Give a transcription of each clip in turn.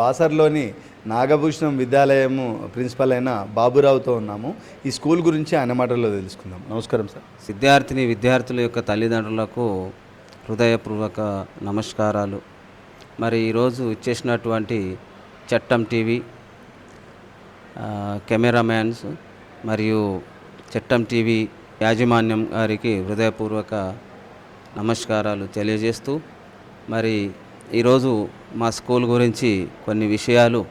బాసర్లోని Nagabhushanam విద్యాలయము principal అయిన బాబురావుతో ఉన్నాము. ఈ స్కూల్ గురించి ఆయన మాటల్లో తెలుసుకుందాం. నమస్కారం సార్. విద్యార్థిని విద్యార్థుల యొక్క తల్లిదండ్రులకు హృదయపూర్వక నమస్కారాలు. మరి ఈరోజు ఇచ్చేసినటువంటి చట్టం టీవీ కెమెరామ్యాన్స్ మరియు చట్టం టీవీ యాజమాన్యం గారికి హృదయపూర్వక నమస్కారాలు తెలియజేస్తూ మరి ఈరోజు మా స్కూల్ గురించి కొన్ని విషయాలు.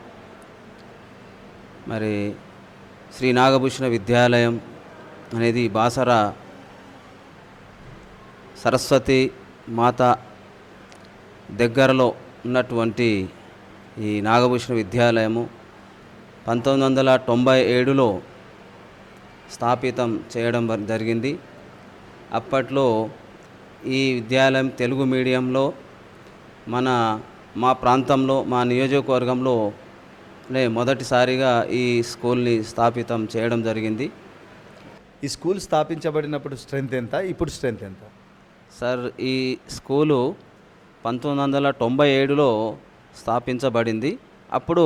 మరి శ్రీ నాగభూషణ విద్యాలయం అనేది బాసర సరస్వతి మాత దగ్గరలో ఉన్నటువంటి ఈ నాగభూషణ విద్యాలయము పంతొమ్మిది వందల తొంభై ఏడులో స్థాపితం చేయడం జరిగింది. అప్పట్లో ఈ విద్యాలయం తెలుగు మీడియంలో మన మా ప్రాంతంలో మా నియోజకవర్గంలో మొదటిసారిగా ఈ స్కూల్ని స్థాపితం చేయడం జరిగింది. ఈ స్కూల్ స్థాపించబడినప్పుడు స్ట్రెంత్ ఎంత? ఇప్పుడు స్ట్రెంత్ ఎంత? సార్ ఈ స్కూలు పంతొమ్మిది వందల తొంభై ఏడులో స్థాపించబడింది. అప్పుడు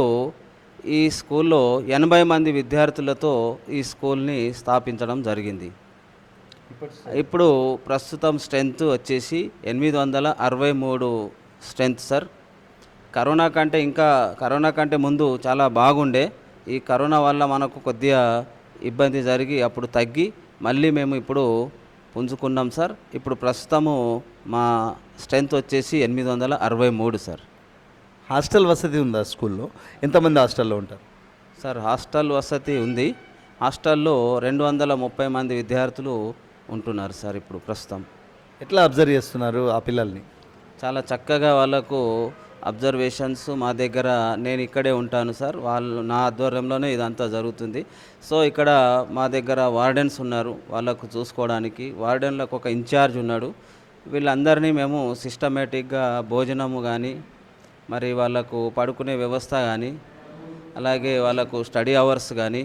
ఈ స్కూల్లో ఎనభై మంది విద్యార్థులతో ఈ స్కూల్ని స్థాపించడం జరిగింది. ఇప్పుడు ప్రస్తుతం స్ట్రెంత్ వచ్చేసి ఎనిమిది వందల అరవై మూడు స్ట్రెంత్ సార్. కరోనా కంటే ఇంకా కరోనా కంటే ముందు చాలా బాగుండే. ఈ కరోనా వల్ల మనకు కొద్దిగా ఇబ్బంది జరిగి అప్పుడు తగ్గి మళ్ళీ మేము ఇప్పుడు పుంజుకున్నాం సార్. ఇప్పుడు ప్రస్తుతము మా స్ట్రెంత్ వచ్చేసి ఎనిమిది వందల అరవై మూడు సార్. హాస్టల్ వసతి ఉందా స్కూల్లో? ఎంతమంది హాస్టల్లో ఉంటారు? సార్ హాస్టల్ వసతి ఉంది. హాస్టల్లో రెండు వందల ముప్పై మంది విద్యార్థులు ఉంటున్నారు సార్ ఇప్పుడు ప్రస్తుతం. ఎట్లా అబ్జర్వ్ చేస్తున్నారు ఆ పిల్లల్ని? చాలా చక్కగా వాళ్ళకు అబ్జర్వేషన్స్ మా దగ్గర నేను ఇక్కడే ఉంటాను సార్. వాళ్ళు నా ఆధ్వర్యంలోనే ఇదంతా జరుగుతుంది. సో ఇక్కడ మా దగ్గర వార్డెన్స్ ఉన్నారు వాళ్ళకు చూసుకోవడానికి. వార్డెన్లకు ఒక ఇన్ఛార్జ్ ఉన్నాడు. వీళ్ళందరినీ మేము సిస్టమేటిక్గా భోజనము కానీ మరి వాళ్ళకు పడుకునే వ్యవస్థ కానీ అలాగే వాళ్ళకు స్టడీ అవర్స్ కానీ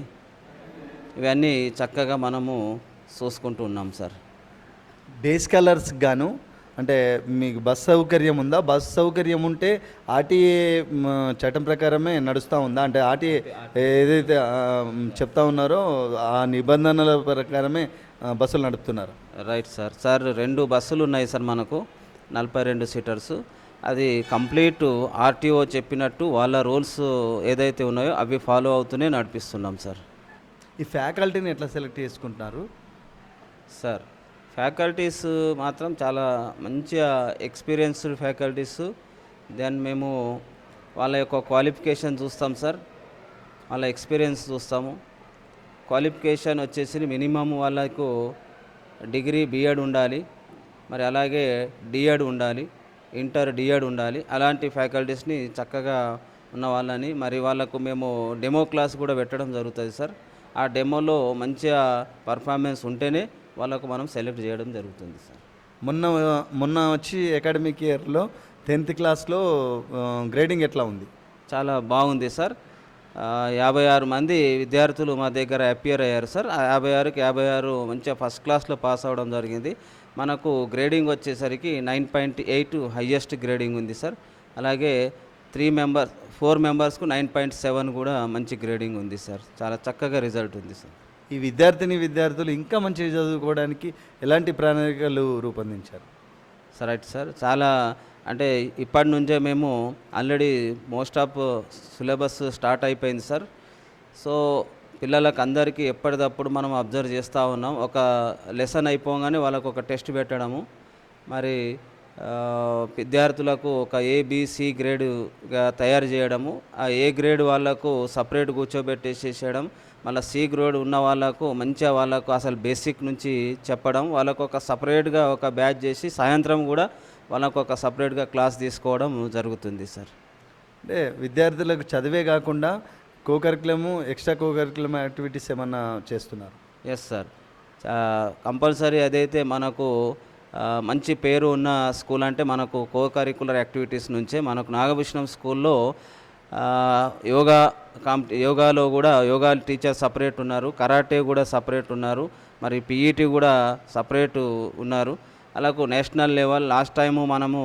ఇవన్నీ చక్కగా మనము చూసుకుంటూ ఉన్నాం సార్. డే స్కాలర్స్ గాను అంటే మీకు బస్ సౌకర్యం ఉందా? బస్ సౌకర్యం ఉంటే ఆర్టీఏ చట్టం ప్రకారమే నడుస్తూ ఉందా? అంటే ఆర్టీఏ ఏదైతే చెప్తా ఉన్నారో ఆ నిబంధనల ప్రకారమే బస్సులు నడుపుతున్నారు. Right sir. సార్ రెండు బస్సులు ఉన్నాయి సార్ మనకు. నలభై రెండు సీటర్స్. అది కంప్లీట్ ఆర్టీఓ చెప్పినట్టు వాళ్ళ రూల్స్ ఏదైతే ఉన్నాయో అవి ఫాలో అవుతూనే నడిపిస్తున్నాం సార్. ఈ ఫ్యాకల్టీని ఎట్లా సెలెక్ట్ చేసుకుంటున్నారు? సార్ ఫ్యాకల్టీస్ మాత్రం చాలా మంచిగా ఎక్స్పీరియన్స్డ్ ఫ్యాకల్టీస్. దెన్ మేము వాళ్ళ యొక్క క్వాలిఫికేషన్ చూస్తాం సార్. వాళ్ళ ఎక్స్పీరియన్స్ చూస్తాము. క్వాలిఫికేషన్ వచ్చేసి మినిమం వాళ్ళకు డిగ్రీ బీఎడ్ ఉండాలి. మరి అలాగే డిఎడ్ ఉండాలి. ఇంటర్ డిఎడ్ ఉండాలి. అలాంటి ఫ్యాకల్టీస్ని చక్కగా ఉన్న వాళ్ళని మరి వాళ్ళకు మేము డెమో క్లాస్ కూడా పెట్టడం జరుగుతుంది సార్. ఆ డెమోలో మంచిగా పర్ఫార్మెన్స్ ఉంటేనే వాళ్ళకు మనం సెలెక్ట్ చేయడం జరుగుతుంది సార్. మొన్న మొన్న వచ్చి అకాడమిక్ ఇయర్లో టెన్త్ క్లాస్లో గ్రేడింగ్ ఎట్లా ఉంది? చాలా బాగుంది సార్. యాభై ఆరు మంది విద్యార్థులు మా దగ్గర అపియర్ అయ్యారు సార్. యాభై ఆరుకి యాభై ఆరు మంచిగా ఫస్ట్ క్లాస్లో పాస్ అవ్వడం జరిగింది. మనకు గ్రేడింగ్ వచ్చేసరికి nine point eight highest grading ఉంది సార్. అలాగే త్రీ మెంబర్ ఫోర్ మెంబర్స్కు నైన్ పాయింట్ సెవెన్ కూడా మంచి గ్రేడింగ్ ఉంది సార్. చాలా చక్కగా రిజల్ట్ ఉంది సార్. ఈ విద్యార్థిని విద్యార్థులు ఇంకా మంచిగా చదువుకోవడానికి ఎలాంటి ప్రణాళికలు రూపొందించారు? సార్ రైట్ సార్ చాలా అంటే ఇప్పటి నుంచే మేము already most of syllabus start అయిపోయింది సార్ సో పిల్లలకు అందరికీ ఎప్పటికప్పుడు మనం అబ్జర్వ్ చేస్తూ ఉన్నాం. ఒక లెసన్ అయిపోగానే వాళ్ళకు ఒక టెస్ట్ పెట్టడము. మరి విద్యార్థులకు ఒక ఏబిసి గ్రేడ్గా తయారు చేయడము. ఆ ఏ గ్రేడ్ వాళ్ళకు సపరేట్ కూర్చోబెట్టేసేసేయడం. మళ్ళీ సి గ్రేడ్ ఉన్న వాళ్ళకు మంచిగా వాళ్ళకు అసలు బేసిక్ నుంచి చెప్పడం వాళ్ళకు ఒక సపరేట్గా ఒక బ్యాచ్ చేసి సాయంత్రం కూడా వాళ్ళకు ఒక సపరేట్గా క్లాస్ తీసుకోవడం జరుగుతుంది సార్. అంటే విద్యార్థులకు చదివే కాకుండా కోకరికులము ఎక్స్ట్రా కోకరికులం యాక్టివిటీస్ ఏమన్నా చేస్తున్నారు? ఎస్ సార్ కంపల్సరీ అదైతే మనకు మంచి పేరు ఉన్న స్కూల్ అంటే మనకు కో కరికులర్ యాక్టివిటీస్ నుంచే మనకు నాగభూషణం స్కూల్లో యోగా కాంపి యోగాలో కూడా యోగా టీచర్ సపరేట్ ఉన్నారు కరాటే కూడా సపరేట్ ఉన్నారు మరి పీఈటీ కూడా సపరేట్ ఉన్నారు. అలాగే నేషనల్ లెవెల్ లాస్ట్ టైము మనము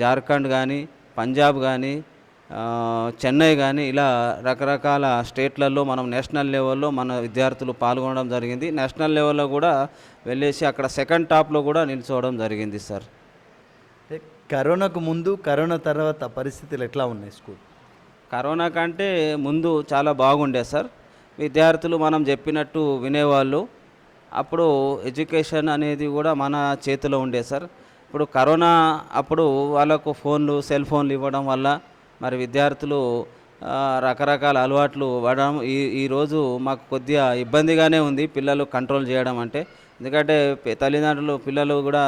జార్ఖండ్ కానీ పంజాబ్ కానీ చెన్నై కానీ ఇలా రకరకాల స్టేట్లలో మనం నేషనల్ లెవెల్లో మన విద్యార్థులు పాల్గొనడం జరిగింది. నేషనల్ లెవెల్లో కూడా వెళ్ళేసి అక్కడ సెకండ్ టాప్లో కూడా నిల్చోవడం జరిగింది సార్. కరోనాకు ముందు కరోనా తర్వాత పరిస్థితులు ఎట్లా ఉన్నాయి స్కూల్? కరోనా కంటే ముందు చాలా బాగుండే సార్. విద్యార్థులు మనం చెప్పినట్టు వినేవాళ్ళు. అప్పుడు ఎడ్యుకేషన్ అనేది కూడా మన చేతిలో ఉండే సార్. ఇప్పుడు కరోనా అప్పుడు వాళ్ళకు ఫోన్లు సెల్ ఫోన్లు ఇవ్వడం వల్ల మరి విద్యార్థులు రకరకాల అలవాట్లు పడడం ఈ ఈరోజు మాకు కొద్దిగా ఇబ్బందిగానే ఉంది పిల్లలు కంట్రోల్ చేయడం అంటే. ఎందుకంటే తల్లిదండ్రులు పిల్లలు కూడా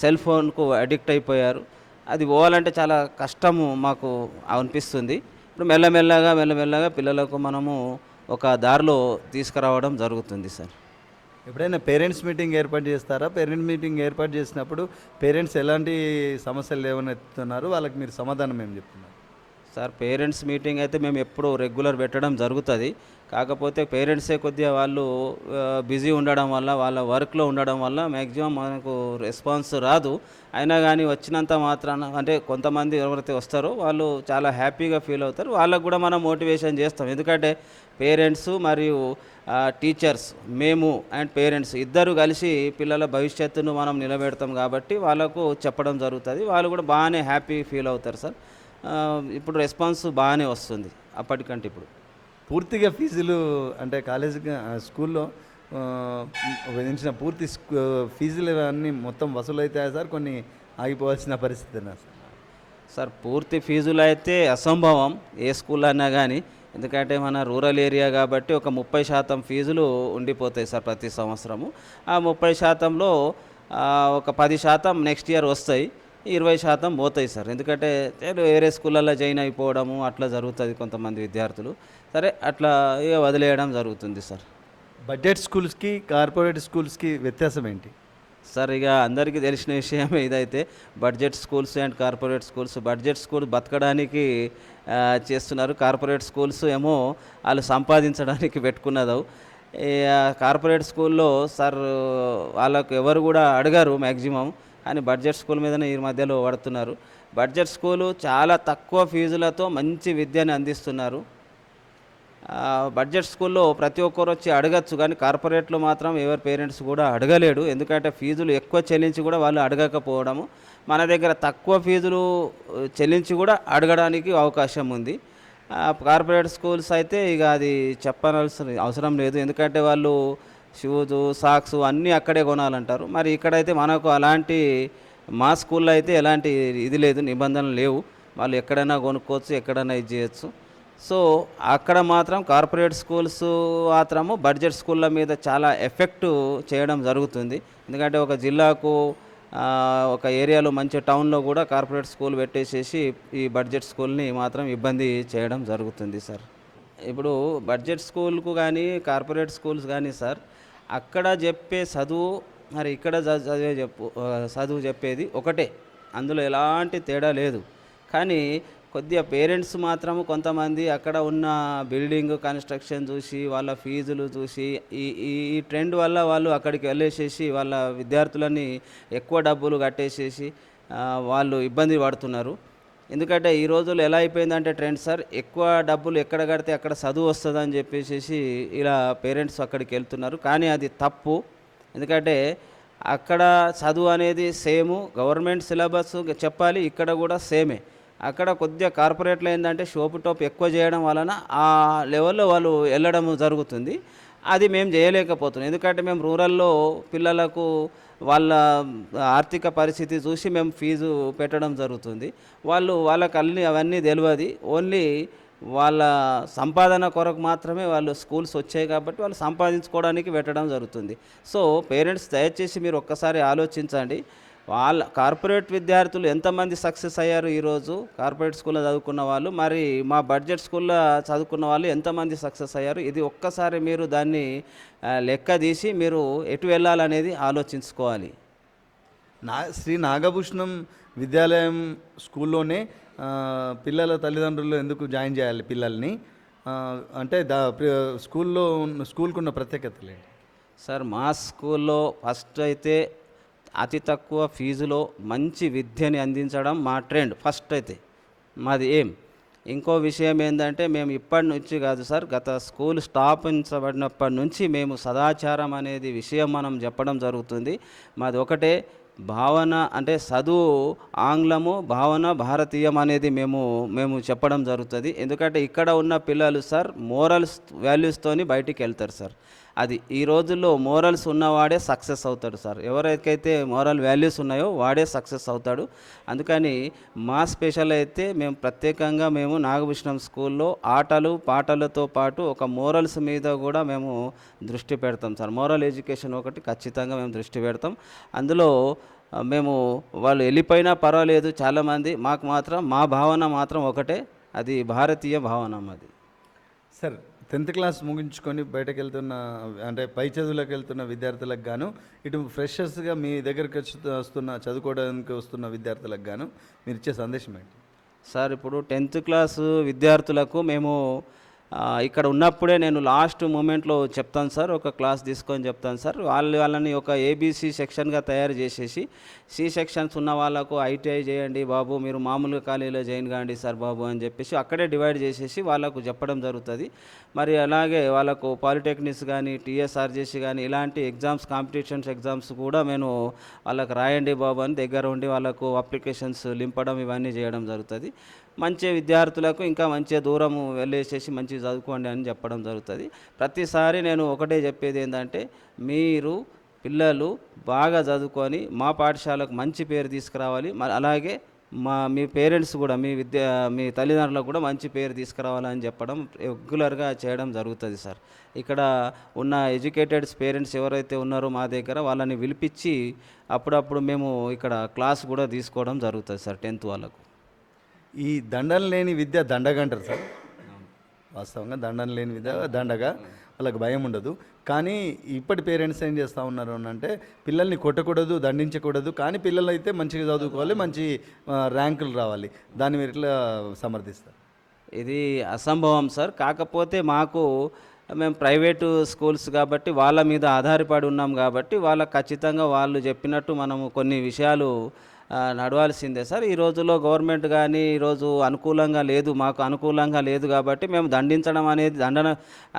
సెల్ ఫోన్కు అడిక్ట్ అయిపోయారు. అది పోవాలంటే చాలా కష్టము మాకు అనిపిస్తుంది. ఇప్పుడు మెల్లమెల్లగా మెల్లమెల్లగా పిల్లలకు మనము ఒక దారిలో తీసుకురావడం జరుగుతుంది సార్. ఎప్పుడైనా పేరెంట్స్ మీటింగ్ ఏర్పాటు చేస్తారా? పేరెంట్ మీటింగ్ ఏర్పాటు చేసినప్పుడు పేరెంట్స్ ఎలాంటి సమస్యలు లేవనెత్తుతున్నారు వాళ్ళకి మీరు సమాధానం ఏం చెప్తున్నారు? సార్. పేరెంట్స్ మీటింగ్ అయితే మేము ఎప్పుడు రెగ్యులర్ పెట్టడం జరుగుతుంది. కాకపోతే పేరెంట్సే కొద్దిగా వాళ్ళు బిజీ ఉండడం వల్ల వాళ్ళ వర్క్లో ఉండడం వల్ల మ్యాక్సిమం మనకు రెస్పాన్స్ రాదు. అయినా కానీ వచ్చినంత మాత్రాన అంటే కొంతమంది ఎవరైతే వస్తారో వాళ్ళు చాలా హ్యాపీగా ఫీల్ అవుతారు. వాళ్ళకు కూడా మనం మోటివేషన్ చేస్తాం. ఎందుకంటే పేరెంట్స్ మరియు టీచర్స్ మేము అండ్ పేరెంట్స్ ఇద్దరు కలిసి పిల్లల భవిష్యత్తును మనం నిలబెడతాం కాబట్టి వాళ్ళకు చెప్పడం జరుగుతుంది. వాళ్ళు కూడా బాగానే హ్యాపీ ఫీల్ అవుతారు సార్. ఇప్పుడు రెస్పాన్స్ బాగానే వస్తుంది అప్పటికంటే ఇప్పుడు. పూర్తిగా ఫీజులు అంటే కాలేజీ స్కూల్లో విధించిన పూర్తి స్కూ- ఫీజులు అన్నీ మొత్తం వసూలు అవుతాయా సార్? కొన్ని ఆగిపోవాల్సిన పరిస్థితినా సార్? సార్ పూర్తి ఫీజులు అయితే అసంభవం ఏ స్కూల్ అన్నా కానీ ఎందుకంటే మన రూరల్ ఏరియా కాబట్టి ఒక ముప్పై శాతం ఫీజులు ఉండిపోతాయి సార్ ప్రతి సంవత్సరము. ఆ ముప్పై శాతంలో ఒక పది శాతం నెక్స్ట్ ఇయర్ వస్తాయి. ఇరవై శాతం పోతాయి సార్. ఎందుకంటే వేరే స్కూళ్ళల్లో జాయిన్ అయిపోవడము అట్లా జరుగుతుంది కొంతమంది విద్యార్థులు. సరే అట్లా ఇక వదిలేయడం జరుగుతుంది సార్. బడ్జెట్ స్కూల్స్కి కార్పొరేట్ స్కూల్స్కి వ్యత్యాసం ఏంటి? సార్ ఇక అందరికీ తెలిసిన విషయమే ఇదైతే budget schools and corporate schools budget school బతకడానికి చేస్తున్నారు. కార్పొరేట్ స్కూల్స్ ఏమో వాళ్ళు సంపాదించడానికి పెట్టుకున్నదో. ఈ ఆ, కార్పొరేట్ స్కూల్లో సార్ వాళ్ళకు ఎవరు కూడా అడగరు మ్యాక్సిమం కానీ బడ్జెట్ స్కూల్ మీదనే ఈ మధ్యలో పడుతున్నారు బడ్జెట్ స్కూలు చాలా తక్కువ ఫీజులతో మంచి విద్యను అందిస్తున్నారు. బడ్జెట్ స్కూల్లో ప్రతి ఒక్కరు వచ్చి అడగచ్చు కానీ కార్పొరేట్లో మాత్రం ఎవరి పేరెంట్స్ కూడా అడగలేడు. ఎందుకంటే ఫీజులు ఎక్కువ చెల్లించి కూడా వాళ్ళు అడగకపోవడము. మన దగ్గర తక్కువ ఫీజులు చెల్లించి కూడా అడగడానికి అవకాశం ఉంది. కార్పొరేట్ స్కూల్స్ అయితే ఇక అది చెప్పనవలసిన అవసరం లేదు. ఎందుకంటే వాళ్ళు షూజు సాక్స్ అన్నీ అక్కడే కొనాలంటారు. మరి ఇక్కడైతే మనకు అలాంటి మా స్కూల్లో అయితే ఎలాంటి ఇది లేదు నిబంధనలు లేవు. వాళ్ళు ఎక్కడైనా కొనుక్కోవచ్చు ఎక్కడైనా ఇది చేయొచ్చు. సో అక్కడ మాత్రం కార్పొరేట్ స్కూల్స్ మాత్రము బడ్జెట్ స్కూళ్ళ మీద చాలా ఎఫెక్ట్ చేయడం జరుగుతుంది. ఎందుకంటే ఒక జిల్లాకు ఒక ఏరియాలో మంచి టౌన్లో కూడా కార్పొరేట్ స్కూల్ పెట్టేసేసి ఈ బడ్జెట్ స్కూల్ని మాత్రం ఇబ్బంది చేయడం జరుగుతుంది సార్. ఇప్పుడు బడ్జెట్ స్కూల్కు కానీ కార్పొరేట్ స్కూల్స్ కానీ సార్ అక్కడ చెప్పే చదువు మరి ఇక్కడ చదివే చెప్పు చదువు చెప్పేది ఒకటే. అందులో ఎలాంటి తేడా లేదు. కానీ కొద్దిగా పేరెంట్స్ మాత్రము కొంతమంది అక్కడ ఉన్న బిల్డింగ్ కన్స్ట్రక్షన్ చూసి వాళ్ళ ఫీజులు చూసి ఈ ఈ ట్రెండ్ వల్ల వాళ్ళు అక్కడికి వెళ్ళేసేసి వాళ్ళ విద్యార్థులని ఎక్కువ డబ్బులు కట్టేసేసి వాళ్ళు ఇబ్బంది పడుతున్నారు. ఎందుకంటే ఈ రోజుల్లో ఎలా అయిపోయిందంటే ట్రెండ్ సార్ ఎక్కువ డబ్బులు ఎక్కడ కడితే అక్కడ చదువు వస్తుంది అని చెప్పేసి ఇలా పేరెంట్స్ అక్కడికి వెళ్తున్నారు. కానీ అది తప్పు. ఎందుకంటే అక్కడ చదువు అనేది సేము గవర్నమెంట్ సిలబస్ చెప్పాలి ఇక్కడ కూడా సేమే. అక్కడ కొద్దిగా కార్పొరేట్లో ఏంటంటే షోపు టోప్ ఎక్కువ చేయడం వలన ఆ లెవెల్లో వాళ్ళు వెళ్ళడం జరుగుతుంది. అది మేము చేయలేకపోతున్నాం. ఎందుకంటే మేము రూరల్లో పిల్లలకు వాళ్ళ ఆర్థిక పరిస్థితి చూసి మేము ఫీజు పెట్టడం జరుగుతుంది. వాళ్ళు వాళ్ళకి అన్ని అవన్నీ తెలియదు ఓన్లీ వాళ్ళ సంపాదన కొరకు మాత్రమే వాళ్ళు స్కూల్స్ వచ్చాయి కాబట్టి వాళ్ళు సంపాదించుకోవడానికి పెట్టడం జరుగుతుంది. సో పేరెంట్స్ దయచేసి మీరు ఒక్కసారి ఆలోచించండి. వాళ్ళ కార్పొరేట్ విద్యార్థులు ఎంతమంది సక్సెస్ అయ్యారు ఈరోజు? కార్పొరేట్ స్కూల్లో చదువుకున్న వాళ్ళు మరి మా బడ్జెట్ స్కూల్లో చదువుకున్న వాళ్ళు ఎంతమంది సక్సెస్ అయ్యారు? ఇది ఒక్కసారి మీరు దాన్ని లెక్క తీసి మీరు ఎటు వెళ్ళాలనేది ఆలోచించుకోవాలి. నా శ్రీ నాగభూషణం విద్యాలయం స్కూల్లోనే పిల్లల తల్లిదండ్రులు ఎందుకు జాయిన్ చేయాలి పిల్లల్ని? అంటే దా స్కూల్లో ఉన్న స్కూల్కి ఉన్న ప్రత్యేకతలు సార్ మా స్కూల్లో ఫస్ట్ అయితే అతి తక్కువ ఫీజులో మంచి విద్యని అందించడం మా ట్రెండ్ ఫస్ట్ అయితే. మాది ఏం? ఇంకో విషయం ఏంటంటే మేము ఇప్పటి నుంచి కాదు సార్ గత స్కూల్ స్థాపించబడినప్పటి నుంచి మేము సదాచారం అనేది విషయం మనం చెప్పడం జరుగుతుంది. మాది ఒకటే భావన అంటే చదువు ఆంగ్లము భావన భారతీయం అనేది మేము మేము చెప్పడం జరుగుతుంది. ఎందుకంటే ఇక్కడ ఉన్న పిల్లలు సార్ మోరల్స్ వాల్యూస్తోని బయటికి వెళ్తారు సార్. అది ఈ రోజుల్లో మోరల్స్ ఉన్నవాడే సక్సెస్ అవుతాడు సార్. ఎవరికైతే మోరల్ వాల్యూస్ ఉన్నాయో వాడే సక్సెస్ అవుతాడు. అందుకని మా స్పెషల్ అయితే మేము ప్రత్యేకంగా మేము నాగభూషణం స్కూల్లో ఆటలు పాటలతో పాటు ఒక మోరల్స్ మీద కూడా మేము దృష్టి పెడతాం సార్. మోరల్ ఎడ్యుకేషన్ ఒకటి ఖచ్చితంగా మేము దృష్టి పెడతాం. అందులో మేము వాళ్ళు వెళ్ళిపోయినా పర్వాలేదు. చాలామంది మాకు మాత్రం మా భావన మాత్రం ఒకటే. అది భారతీయ భావన అది సార్ టెన్త్ క్లాస్ ముగించుకొని బయటకు వెళ్తున్న అంటే పై చదువులకు వెళ్తున్న విద్యార్థులకు గాను ఇటు ఫ్రెషర్స్గా మీ దగ్గరికి వచ్చి వస్తున్న చదువుకోవడానికి వస్తున్న విద్యార్థులకు గాను మీరు ఇచ్చే సందేశం ఏంటి? సార్ ఇప్పుడు టెన్త్ క్లాసు విద్యార్థులకు మేము ఇక్కడ ఉన్నప్పుడే నేను లాస్ట్ మూమెంట్లో చెప్తాను సార్ ఒక క్లాస్ తీసుకొని చెప్తాను సార్. వాళ్ళు వాళ్ళని ఒక ఏబీసీ సెక్షన్గా తయారు చేసేసి సి సెక్షన్స్ ఉన్న వాళ్ళకు ఐటీఐ చేయండి బాబు మీరు మామూలుగా కాలేజీలో జాయిన్ కాండి సార్ బాబు అని చెప్పేసి అక్కడే డివైడ్ చేసేసి వాళ్ళకు చెప్పడం జరుగుతుంది. మరి అలాగే వాళ్ళకు పాలిటెక్నిక్స్ కానీ టీఎస్ఆర్జేసీ కానీ ఇలాంటి ఎగ్జామ్స్ కాంపిటీషన్స్ ఎగ్జామ్స్ కూడా నేను వాళ్ళకు రాయండి బాబు అని దగ్గర ఉండి వాళ్ళకు అప్లికేషన్స్ లింపడం ఇవన్నీ చేయడం జరుగుతుంది. మంచి విద్యార్థులకు ఇంకా మంచిగా దూరం వెళ్ళేసేసి మంచిగా చదువుకోండి అని చెప్పడం జరుగుతుంది. ప్రతిసారి నేను ఒకటే చెప్పేది ఏంటంటే మీరు పిల్లలు బాగా చదువుకొని మా పాఠశాలకు మంచి పేరు తీసుకురావాలి. మ- అలాగే మా మీ పేరెంట్స్ కూడా మీ విద్య మీ తల్లిదండ్రులకు కూడా మంచి పేరు తీసుకురావాలని చెప్పడం రెగ్యులర్గా చేయడం జరుగుతుంది సార్. ఇక్కడ ఉన్న ఎడ్యుకేటెడ్ పేరెంట్స్ ఎవరైతే ఉన్నారో మా దగ్గర వాళ్ళని పిలిపించి అప్పుడప్పుడు మేము ఇక్కడ క్లాస్ కూడా తీసుకోవడం జరుగుతుంది సార్ టెన్త్ వాళ్ళకు. ఈ దండం లేని విద్య దండగా అంటారు సార్. వాస్తవంగా దండం లేని విద్య దండగా వాళ్ళకి భయం ఉండదు. కానీ ఇప్పటి పేరెంట్స్ ఏం చేస్తూ ఉన్నారు అని అంటే పిల్లల్ని కొట్టకూడదు దండించకూడదు కానీ పిల్లలు అయితే మంచిగా చదువుకోవాలి మంచి ర్యాంకులు రావాలి. దాన్ని మీరు ఇట్లా సమర్థిస్తారు? ఇది అసంభవం సార్. కాకపోతే మాకు మేము ప్రైవేటు స్కూల్స్ కాబట్టి వాళ్ళ మీద ఆధారపడి ఉన్నాం కాబట్టి వాళ్ళ ఖచ్చితంగా వాళ్ళు చెప్పినట్టు మనము కొన్ని విషయాలు నడవాల్సిందే సార్. ఈ రోజుల్లో గవర్నమెంట్ కానీ ఈరోజు అనుకూలంగా లేదు మాకు అనుకూలంగా లేదు కాబట్టి మేము దండించడం అనేది దండన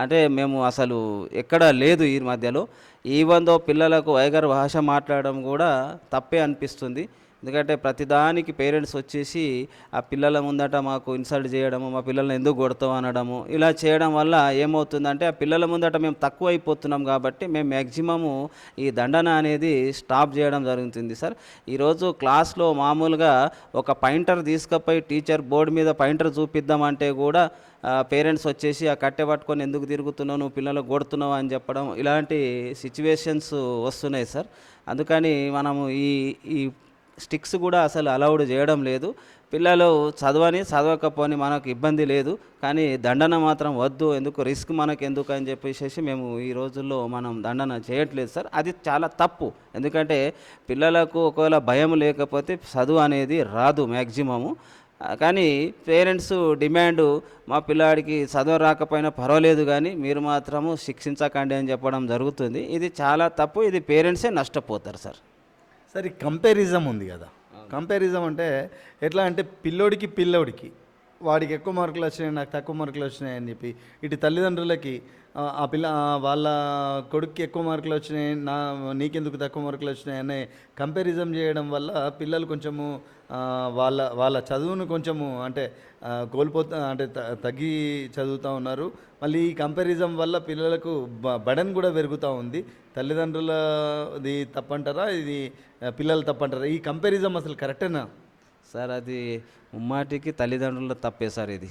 అంటే మేము అసలు ఎక్కడ లేదు ఈ మధ్యలో. ఈవెన్ దో పిల్లలకు వైగర్ భాష మాట్లాడడం కూడా తప్పే అనిపిస్తుంది. ఎందుకంటే ప్రతిదానికి పేరెంట్స్ వచ్చేసి ఆ పిల్లల ముందట మాకు ఇన్సల్ట్ చేయడము మా పిల్లల్ని ఎందుకు కొడతాం అనడము ఇలా చేయడం వల్ల ఏమవుతుందంటే ఆ పిల్లల ముందట మేము తక్కువ అయిపోతున్నాం కాబట్టి మేము మ్యాక్సిమము ఈ దండన అనేది స్టాప్ చేయడం జరుగుతుంది సార్. ఈరోజు క్లాస్లో మామూలుగా ఒక పాయింటర్ తీసుకుపోయి టీచర్ బోర్డు మీద పాయింటర్ చూపిద్దామంటే కూడా పేరెంట్స్ వచ్చేసి ఆ కట్టె పట్టుకొని ఎందుకు తిరుగుతున్నావు నువ్వు పిల్లలు కొడుతున్నావు అని చెప్పడం ఇలాంటి సిచ్యువేషన్స్ వస్తున్నాయి సార్. అందుకని మనము ఈ ఈ స్టిక్స్ కూడా అసలు అలౌడ్ చేయడం లేదు. పిల్లలు చదవని చదవకపోని మనకు ఇబ్బంది లేదు. కానీ దండన మాత్రం వద్దు ఎందుకు రిస్క్ మనకు ఎందుకు అని చెప్పేసి మేము ఈ రోజుల్లో మనం దండన చేయట్లేదు సార్. అది చాలా తప్పు. ఎందుకంటే పిల్లలకు ఒకవేళ భయం లేకపోతే చదువు అనేది రాదు మ్యాక్సిమము కానీ పేరెంట్స్ డిమాండ్ మా పిల్లాడికి చదువు రాకపోయినా పర్వాలేదు కానీ మీరు మాత్రము శిక్షించకండి అని చెప్పడం జరుగుతుంది. ఇది చాలా తప్పు. ఇది పేరెంట్సే నష్టపోతారు సార్. సరే కంపారిజం ఉంది కదా. కంపారిజం అంటే ఎట్లా అంటే పిల్లోడికి పిల్లోడికి. వాడికి ఎక్కువ మార్కులు వచ్చినాయి నాకు తక్కువ మార్కులు వచ్చినాయి అని చెప్పి. ఇటు తల్లిదండ్రులకి ఆ, పిల్ల వాళ్ళ కొడుక్కి ఎక్కువ మార్కులు వచ్చినాయి నా నీకెందుకు తక్కువ మార్కులు వచ్చినాయి అనే కంపారిజం చేయడం వల్ల పిల్లలు కొంచెము వాళ్ళ వాళ్ళ చదువును కొంచెము అంటే కోల్పోతా అంటే తగ్గి చదువుతూ ఉన్నారు. మళ్ళీ ఈ కంపారిజం వల్ల పిల్లలకు బ- బడన్ కూడా పెరుగుతూ ఉంది. తల్లిదండ్రులది తప్పంటారా? ఇది పిల్లలు తప్పంటారా? ఈ కంపారిజం అసలు కరెక్టేనా సార్ అది ముమ్మాటికి తల్లిదండ్రుల తప్పే సార్ ఇది.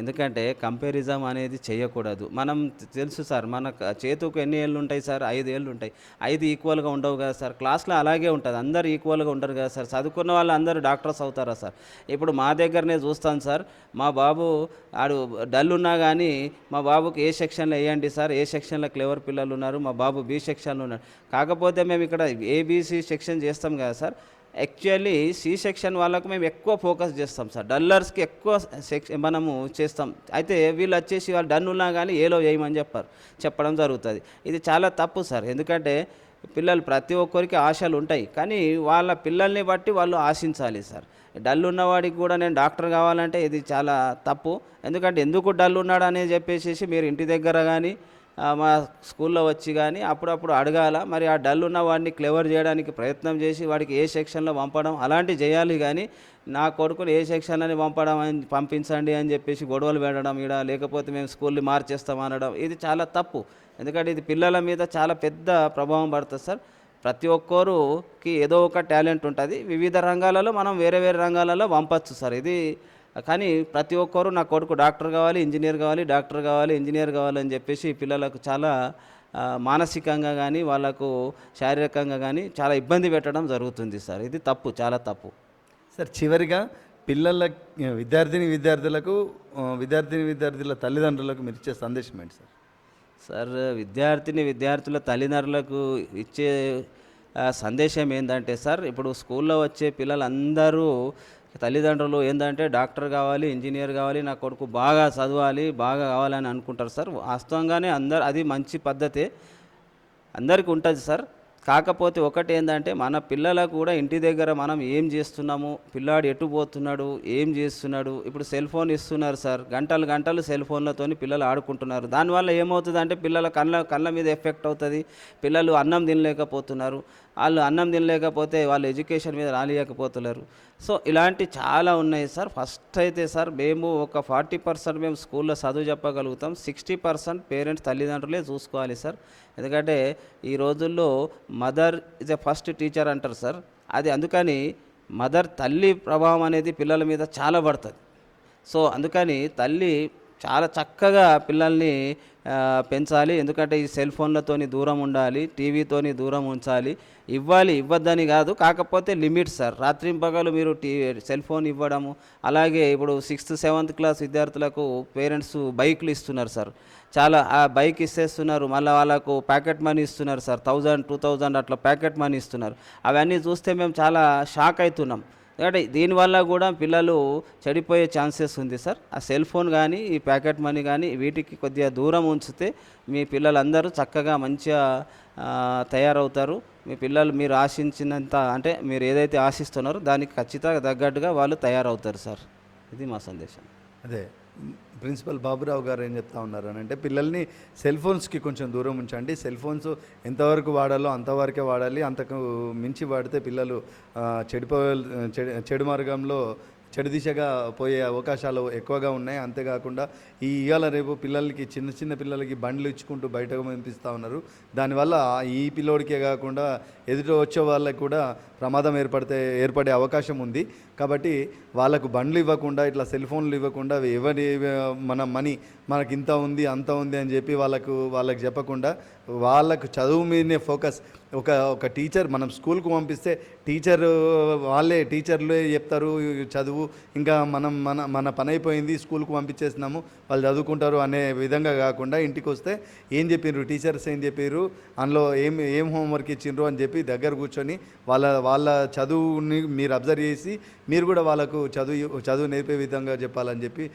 ఎందుకంటే కంపారిజం అనేది చేయకూడదు. మనం తెలుసు సార్ మన చేతుకు ఎన్ని ఏళ్ళు ఉంటాయి సార్? ఐదు ఏళ్ళు ఉంటాయి. ఐదు ఈక్వల్గా ఉండవు కదా సార్. క్లాస్లో అలాగే ఉంటుంది. అందరు ఈక్వల్గా ఉండరు కదా సార్. చదువుకున్న వాళ్ళు అందరూ డాక్టర్స్ అవుతారా సార్? ఇప్పుడు మా దగ్గరనే చూస్తాను సార్. మా బాబు ఆడు డల్ ఉన్నా కానీ మా బాబుకి ఏ సెక్షన్లో వేయండి సార్? ఏ సెక్షన్లో క్లెవర్ పిల్లలు ఉన్నారు? మా బాబు బి సెక్షన్లో ఉన్నారు కాకపోతే మేము ఇక్కడ ఏబీసీ సెక్షన్ చేస్తాం కదా సార్. యాక్చువల్లీ సి సెక్షన్ వాళ్ళకు మేము ఎక్కువ ఫోకస్ చేస్తాం సార్ డల్లర్స్కి ఎక్కువ సెక్షన్ మనము చేస్తాం. అయితే వీళ్ళు వచ్చేసి వాళ్ళు డన్ ఉన్నా కానీ ఏలో చేయమని చెప్పారు. చెప్పడం జరుగుతుంది. ఇది చాలా తప్పు సార్ ఎందుకంటే పిల్లలు ప్రతి ఒక్కరికి ఆశలు ఉంటాయి. కానీ వాళ్ళ పిల్లల్ని బట్టి వాళ్ళు ఆశించాలి సార్ డల్ ఉన్నవాడికి కూడా నేను డాక్టర్ కావాలంటే ఇది చాలా తప్పు. ఎందుకంటే ఎందుకు డల్ ఉన్నాడు అనేది చెప్పేసి మీరు ఇంటి దగ్గర కానీ మా స్కూల్లో వచ్చి కానీ అప్పుడప్పుడు అడగాల? మరి ఆ డల్ ఉన్న వాడిని క్లెవర్ చేయడానికి ప్రయత్నం చేసి వాడికి ఏ సెక్షన్లో పంపడం? అలాంటివి చేయాలి కానీ నా కొడుకుని ఏ సెక్షన్లని పంపడం అని పంపించండి అని చెప్పేసి గొడవలు పెట్టడం ఈడ లేకపోతే మేము స్కూల్ని మార్చేస్తాం అనడం ఇది చాలా తప్పు. ఎందుకంటే ఇది పిల్లల మీద చాలా పెద్ద ప్రభావం పడుతుంది సార్. ప్రతి ఒక్కరికి ఏదో ఒక టాలెంట్ ఉంటుంది. వివిధ రంగాలలో మనం వేరే వేరే రంగాలలో పంపచ్చు సార్. ఇది కానీ ప్రతి ఒక్కరు నా కొడుకు డాక్టర్ కావాలి ఇంజనీర్ కావాలి డాక్టర్ కావాలి ఇంజనీర్ కావాలి అని చెప్పేసి పిల్లలకు చాలా మానసికంగా కానీ వాళ్ళకు శారీరకంగా కానీ చాలా ఇబ్బంది పెట్టడం జరుగుతుంది సార్. ఇది తప్పు చాలా తప్పు. సార్ చివరిగా పిల్లల విద్యార్థిని విద్యార్థులకు విద్యార్థిని విద్యార్థుల తల్లిదండ్రులకు మీరు ఇచ్చే సందేశం ఏంటి సార్? సార్ విద్యార్థిని విద్యార్థుల తల్లిదండ్రులకు ఇచ్చే సందేశం ఏంటంటే సార్ ఇప్పుడు స్కూల్లో వచ్చే పిల్లలందరూ తల్లిదండ్రులు ఏంటంటే డాక్టర్ కావాలి ఇంజనీర్ కావాలి నా కొడుకు బాగా చదవాలి బాగా కావాలని అనుకుంటారు సార్. వాస్తవంగానే అందరు అది మంచి పద్ధతే అందరికీ ఉంటుంది సార్. కాకపోతే ఒకటి ఏంటంటే మన పిల్లలకు కూడా ఇంటి దగ్గర మనం ఏం చేస్తున్నాము పిల్లాడు ఎటు పోతున్నాడు ఏం చేస్తున్నాడు ఇప్పుడు సెల్ ఫోన్ ఇస్తున్నారు సార్. గంటలు గంటలు సెల్ ఫోన్లతోని పిల్లలు ఆడుకుంటున్నారు. దానివల్ల ఏమవుతుంది అంటే పిల్లల కళ్ళ కళ్ళ మీద ఎఫెక్ట్ అవుతుంది. పిల్లలు అన్నం తినలేకపోతున్నారు. వాళ్ళు అన్నం తినలేకపోతే వాళ్ళు ఎడ్యుకేషన్ మీద రాలేకపోతున్నారు సో ఇలాంటి చాలా ఉన్నాయి సార్. ఫస్ట్ అయితే సార్ మేము ఒక ఫార్టీ పర్సెంట్ మేము స్కూల్లో చదువు చెప్పగలుగుతాం. సిక్స్టీ పర్సెంట్ పేరెంట్స్ తల్లిదండ్రులే చూసుకోవాలి సార్. ఎందుకంటే ఈ రోజుల్లో mother is a first teacher అంటారు సార్. అది అందుకని మదర్ తల్లి ప్రభావం అనేది పిల్లల మీద చాలా పడుతుంది. సో అందుకని తల్లి చాలా చక్కగా పిల్లల్ని పెంచాలి. ఎందుకంటే ఈ సెల్ ఫోన్లతోని దూరం ఉండాలి టీవీతోని దూరం ఉంచాలి. ఇవ్వాలి ఇవ్వద్దని కాదు. కాకపోతే లిమిట్ సార్. రాత్రింపగలు మీరు టీవీ సెల్ ఫోన్ ఇవ్వడము అలాగే ఇప్పుడు సిక్స్త్ సెవెంత్ క్లాస్ విద్యార్థులకు పేరెంట్స్ బైక్లు ఇస్తున్నారు సార్. చాలా ఆ బైక్ ఇస్తేస్తున్నారు. మళ్ళీ వాళ్ళకు ప్యాకెట్ మనీ ఇస్తున్నారు సార్. థౌజండ్ టూ థౌజండ్ అట్లా ప్యాకెట్ మనీ ఇస్తున్నారు. అవన్నీ చూస్తే మేము చాలా షాక్ అవుతున్నాం. ఎందుకంటే దీనివల్ల కూడా పిల్లలు చెడిపోయే ఛాన్సెస్ ఉంది సార్. ఆ సెల్ ఫోన్ కానీ ఈ ప్యాకెట్ మనీ కానీ వీటికి కొద్దిగా దూరం ఉంచితే మీ పిల్లలందరూ చక్కగా మంచిగా తయారవుతారు. మీ పిల్లలు మీరు ఆశించినంత అంటే మీరు ఏదైతే ఆశిస్తున్నారో దానికి ఖచ్చితంగా తగ్గట్టుగా వాళ్ళు తయారవుతారు సార్. ఇది మా సందేశం. అదే. ప్రిన్సిపల్ బాబురావు గారు ఏం చెప్తా ఉన్నారు అని అంటే పిల్లల్ని సెల్ ఫోన్స్కి కొంచెం దూరం ఉంచండి. సెల్ ఫోన్స్ ఎంతవరకు వాడాలో అంతవరకే వాడాలి. అంతకు మించి వాడితే పిల్లలు చెడిపో చెడు చెడు మార్గంలో చెడు దిశగా పోయే అవకాశాలు ఎక్కువగా ఉన్నాయి. అంతేకాకుండా ఈ ఇవాళ రేపు పిల్లలకి చిన్న చిన్న పిల్లలకి బండ్లు ఇచ్చుకుంటూ బయటకు పంపిస్తూ ఉన్నారు. దానివల్ల ఈ పిల్లోడికే కాకుండా ఎదుట వచ్చే వాళ్ళకి కూడా ప్రమాదం ఏర్పడితే ఏర్పడే అవకాశం ఉంది. కాబట్టి వాళ్ళకు బండ్లు ఇవ్వకుండా ఇట్లా సెల్ ఫోన్లు ఇవ్వకుండా ఎవరి మన మనీ మనకి ఇంత ఉంది అంత ఉంది అని చెప్పి వాళ్ళకు వాళ్ళకి చెప్పకుండా వాళ్ళకు చదువు మీదనే ఫోకస్. ఒక ఒక టీచర్ మనం స్కూల్కు పంపిస్తే టీచర్ వాళ్ళే టీచర్లే చెప్తారు చదువు ఇంకా మనం మన మన పని అయిపోయింది స్కూల్కు పంపించేస్తున్నాము వాళ్ళు చదువుకుంటారు అనే విధంగా కాకుండా ఇంటికి వస్తే ఏం చెప్పిర్రు? టీచర్స్ ఏం చెప్పారు అందులో ఏం ఏం హోంవర్క్ ఇచ్చిండ్రు అని చెప్పి దగ్గర కూర్చొని వాళ్ళ వాళ్ళ చదువుని మీరు అబ్జర్వ్ చేసి మీరు కూడా వాళ్ళకు చదువు చదువు నేర్పే విధంగా చెప్పాలని చెప్పి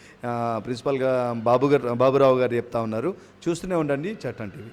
ప్రిన్సిపల్గా బాబు గారు బాబురావు గారు చెప్తా ఉన్నారు. చూస్తూనే ఉండండి చట్టం టీవీ.